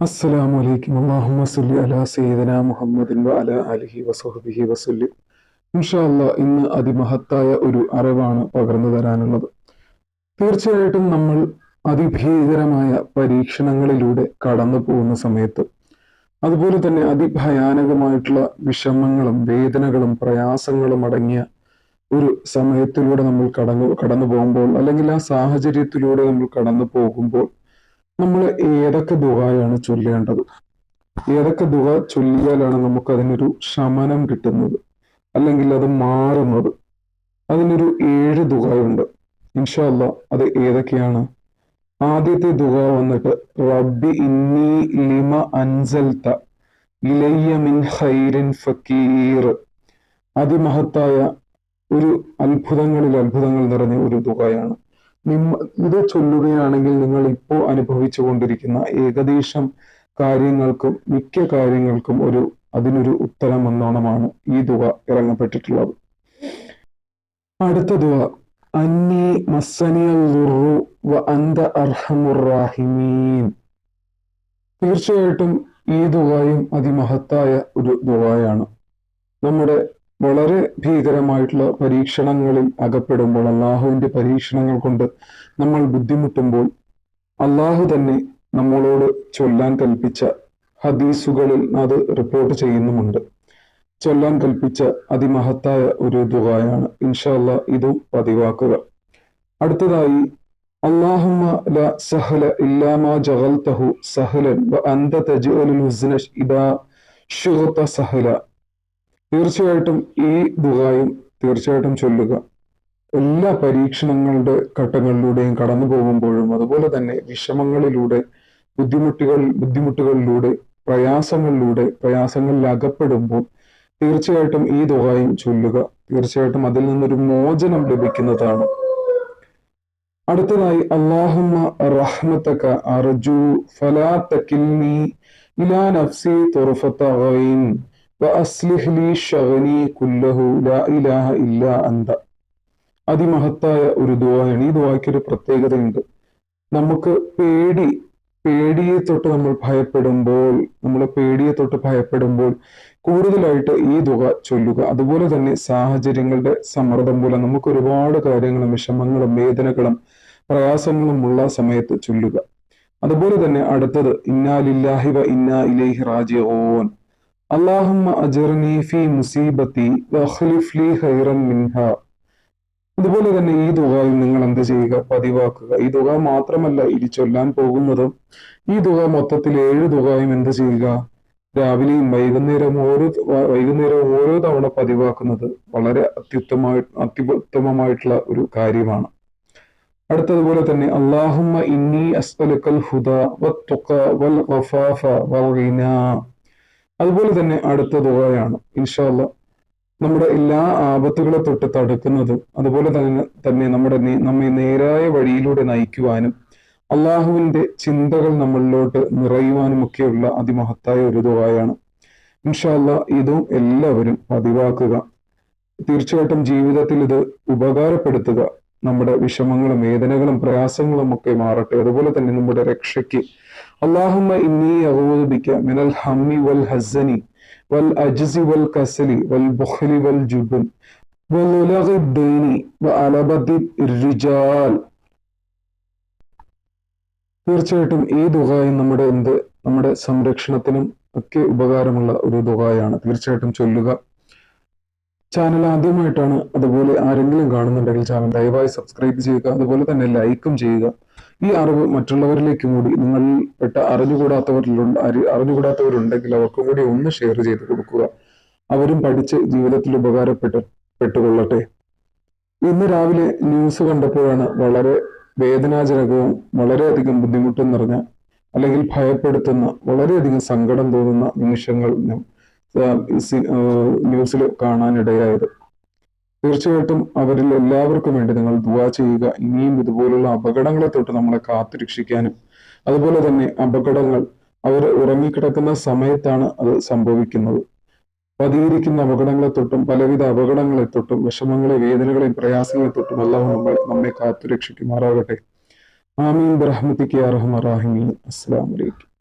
അസ്സലാമു അലൈക്കും. അള്ളാഹുമ്മ സല്ലി അലാ സയ്യിദന മുഹമ്മദിൻ വ അലാ അലിഹി വസഹബിഹി വസല്ലി ഇൻഷാ അല്ലാ ഇന്ന് അതിമഹത്തായ ഒരു അറിവാണ് പകർന്നു തരാനുള്ളത്. തീർച്ചയായിട്ടും നമ്മൾ അതിഭീകരമായ പരീക്ഷണങ്ങളിലൂടെ കടന്നു പോകുന്ന സമയത്ത് അതുപോലെ തന്നെ അതിഭയാനകമായിട്ടുള്ള വിഷമങ്ങളും വേദനകളും പ്രയാസങ്ങളും അടങ്ങിയ ഒരു സമയത്തിലൂടെ നമ്മൾ കടന്നു കടന്നു പോകുമ്പോൾ അല്ലെങ്കിൽ ആ സാഹചര്യത്തിലൂടെ നമ്മൾ കടന്നു പോകുമ്പോൾ നമ്മൾ ഏതൊക്കെ ദുഹായാണ് ചൊല്ലേണ്ടത്? ഏതൊക്കെ ദുഹ ചൊല്ലിയാലാണ് നമുക്ക് അതിനൊരു ശമനം കിട്ടുന്നത്? അല്ലെങ്കിൽ അത് മാറുന്നത്? അതിനൊരു ഏഴ് ദുഹായുണ്ട് ഇൻഷല്ല അത് ഏതൊക്കെയാണ്? ആദ്യത്തെ ദുഹ വന്നിട്ട് റബ്ബി ഇന്നി ലിമ അൻസൽത്ത ഇലയ്യ മിൻ ഖൈരിൻ ഫക്കീർ അതിമഹത്തായ ഒരു അത്ഭുതങ്ങളിൽ അത്ഭുതങ്ങൾ നിറഞ്ഞ ഒരു ദുആയാണ് നിമ്മ ഇത് ചൊല്ലുകയാണെങ്കിൽ നിങ്ങൾ ഇപ്പോൾ അനുഭവിച്ചു കൊണ്ടിരിക്കുന്ന ഏകദേശം കാര്യങ്ങൾക്കും മിക്ക കാര്യങ്ങൾക്കും ഒരു അതിനൊരു ഉത്തരം എന്നോണമാണ് ഈ ദുവ ഇറങ്ങപ്പെട്ടിട്ടുള്ളത്. അടുത്ത ദുവ അന്നി മസ്സനിയൽ വ തീർച്ചയായിട്ടും ഈ ദുവായും അതിമഹത്തായ ഒരു ദുവായാണ്. നമ്മുടെ വളരെ ഭീകരമായിട്ടുള്ള പരീക്ഷണങ്ങളിൽ അകപ്പെടുമ്പോൾ അള്ളാഹുവിന്റെ പരീക്ഷണങ്ങൾ കൊണ്ട് നമ്മൾ ബുദ്ധിമുട്ടുമ്പോൾ അള്ളാഹു തന്നെ നമ്മളോട് ചൊല്ലാൻ കൽപ്പിച്ച ഹദീസുകളിൽ അത് റിപ്പോർട്ട് ചെയ്യുന്നുമുണ്ട്. ചൊല്ലാൻ കൽപ്പിച്ച അതിമഹത്തായ ഒരു ദുബായാണ് ഇൻഷല്ല ഇതും പതിവാക്കുക. അടുത്തതായി അള്ളാഹുമ്മ ല സഹല ഇല്ലാമാ വ ഹുസ്ന സഹല തീർച്ചയായിട്ടും ഈ ദുആയും തീർച്ചയായിട്ടും ചൊല്ലുക. എല്ലാ പരീക്ഷണങ്ങളുടെ ഘട്ടങ്ങളിലൂടെയും കടന്നു പോകുമ്പോഴും അതുപോലെ തന്നെ വിഷമങ്ങളിലൂടെ ബുദ്ധിമുട്ടുകൾ ബുദ്ധിമുട്ടുകളിലൂടെ പ്രയാസങ്ങളിലൂടെ പ്രയാസങ്ങളിൽ അകപ്പെടുമ്പോൾ തീർച്ചയായിട്ടും ഈ ദുആയും ചൊല്ലുക. തീർച്ചയായിട്ടും അതിൽ നിന്നൊരു മോചനം ലഭിക്കുന്നതാണ്. അടുത്തതായി അള്ളാഹുമ്മ അർജു ഫലാ വഅസ്ലിഹ് ലി ശഗ്നി കുല്ലഹു ലാ ഇലാഹ ഇല്ലാ അന്ത. അതിമഹത്തായ ഒരു ദുആയാണ്. ഈ ദുആയ്ക്ക് ഒരു പ്രത്യേകതയുണ്ട്. നമുക്ക് പേടി പേടിയെ തൊട്ട് നമ്മൾ ഭയപ്പെടുമ്പോൾ നമ്മൾ പേടിയെ തൊട്ട് ഭയപ്പെടുമ്പോൾ കൂടുതലായിട്ട് ഈ തുക ചൊല്ലുക. അതുപോലെ തന്നെ സാഹചര്യങ്ങളുടെ സമ്മർദ്ദം മൂലം നമുക്ക് ഒരുപാട് കാര്യങ്ങളും വിഷമങ്ങളും വേദനകളും പ്രയാസങ്ങളും ഉള്ള സമയത്ത് ചൊല്ലുക. അതുപോലെ തന്നെ അടുത്തത് ഇന്നാലില്ലാഹിവ ഇന്നാ ഇലേഹി റാജി റാജിഊൻ. അല്ലാഹുമ്മ അജർനി ഫി മുസീബത്തി ലി ഖൈറൻ മിൻഹ. അതുപോലെ തന്നെ ഈ തുകയിൽ നിങ്ങൾ എന്ത് ചെയ്യുക? പതിവാക്കുക. ഈ തുക മാത്രമല്ല ഇനി ചൊല്ലാൻ പോകുന്നതും ഈ തുക മൊത്തത്തിൽ ഏഴ് തുകയും എന്ത് ചെയ്യുക? രാവിലെയും വൈകുന്നേരം ഓരോ വൈകുന്നേരവും ഓരോ തവണ പതിവാക്കുന്നത് വളരെ അത്യുത്തമമായി അത്യുത്തമമായിട്ടുള്ള ഒരു കാര്യമാണ്. അടുത്തതുപോലെ തന്നെ അള്ളാഹുമ്മ ഇന്നി അസ്അലുക്കൽ ഹുദ വൽ വൽ ഗിന. അതുപോലെ തന്നെ അടുത്ത ദുബായാണ് ഇൻഷാല്ല നമ്മുടെ എല്ലാ ആപത്തുകളെ തൊട്ട് തടുക്കുന്നതും അതുപോലെ തന്നെ തന്നെ നമ്മുടെ നമ്മെ നേരായ വഴിയിലൂടെ നയിക്കുവാനും അള്ളാഹുവിന്റെ ചിന്തകൾ നമ്മളിലോട്ട് നിറയുവാനും ഒക്കെയുള്ള അതിമഹത്തായ ഒരു ദുബായാണ് ഇൻഷാല്ല ഇതും എല്ലാവരും പതിവാക്കുക. തീർച്ചയായിട്ടും ജീവിതത്തിൽ ഇത് ഉപകാരപ്പെടുത്തുക. നമ്മുടെ വിഷമങ്ങളും വേദനകളും പ്രയാസങ്ങളും ഒക്കെ മാറട്ടെ. അതുപോലെ തന്നെ നമ്മുടെ രക്ഷയ്ക്ക് അള്ളാഹുമ്മ ഇന്നി അഹൂദിക്ക മിനൽ ഹമ്മി വൽ ഹസനി വൽ അജ്സി വൽ കസലി വൽ ബുഖലി വൽ ജുബൻ വലുലഗ الدين وعلبة الرجال തീർച്ചയായിട്ടും ഈ ദുഹായും നമ്മുടെ എന്ത് നമ്മുടെ സംരക്ഷണത്തിനും ഒക്കെ ഉപകാരമുള്ള ഒരു ദുഹായാണ് തീർച്ചയായിട്ടും ചൊല്ലുക ചാനൽ ആദ്യമായിട്ടാണ് അതുപോലെ ആരെങ്കിലും കാണുന്നുണ്ടെങ്കിൽ ചാനൽ ദയവായി സബ്സ്ക്രൈബ് ചെയ്യുക അതുപോലെ തന്നെ ലൈക്കും ചെയ്യുക ഈ അറിവ് മറ്റുള്ളവരിലേക്കും കൂടി നിങ്ങൾ പെട്ട അറിഞ്ഞുകൂടാത്തവരിലുണ്ട് അറിഞ്ഞുകൂടാത്തവരുണ്ടെങ്കിൽ അവർക്കും കൂടി ഒന്ന് ഷെയർ ചെയ്ത് കൊടുക്കുക. അവരും പഠിച്ച് ജീവിതത്തിൽ ഉപകാരപ്പെട്ട് പെട്ടുകൊള്ളട്ടെ ഇന്ന് രാവിലെ ന്യൂസ് കണ്ടപ്പോഴാണ് വളരെ വേദനാജനകവും വളരെയധികം ബുദ്ധിമുട്ടും നിറഞ്ഞ അല്ലെങ്കിൽ ഭയപ്പെടുത്തുന്ന വളരെയധികം സങ്കടം തോന്നുന്ന നിമിഷങ്ങൾ ന്യൂസിൽ കാണാനിടയായത്. തീർച്ചയായിട്ടും അവരിൽ എല്ലാവർക്കും വേണ്ടി നിങ്ങൾ ദുവാ ചെയ്യുക. ഇനിയും ഇതുപോലുള്ള അപകടങ്ങളെ തൊട്ട് നമ്മളെ കാത്തു രക്ഷിക്കാനും അതുപോലെ തന്നെ അപകടങ്ങൾ അവർ ഉറങ്ങിക്കിടക്കുന്ന സമയത്താണ് അത് സംഭവിക്കുന്നത്. പതിയിരിക്കുന്ന അപകടങ്ങളെ തൊട്ടും പലവിധ അപകടങ്ങളെ തൊട്ടും വിഷമങ്ങളെ വേദനകളെ പ്രയാസങ്ങളെ തൊട്ടും എല്ലാം നമ്മൾ നമ്മെ കാത്തു രക്ഷിക്കുമാറാകട്ടെ. ആമീൻ. ബറഹ്മത്തിക്ക് അറഹമറാഹിമീൻ അസ്സലാമലൈക്കും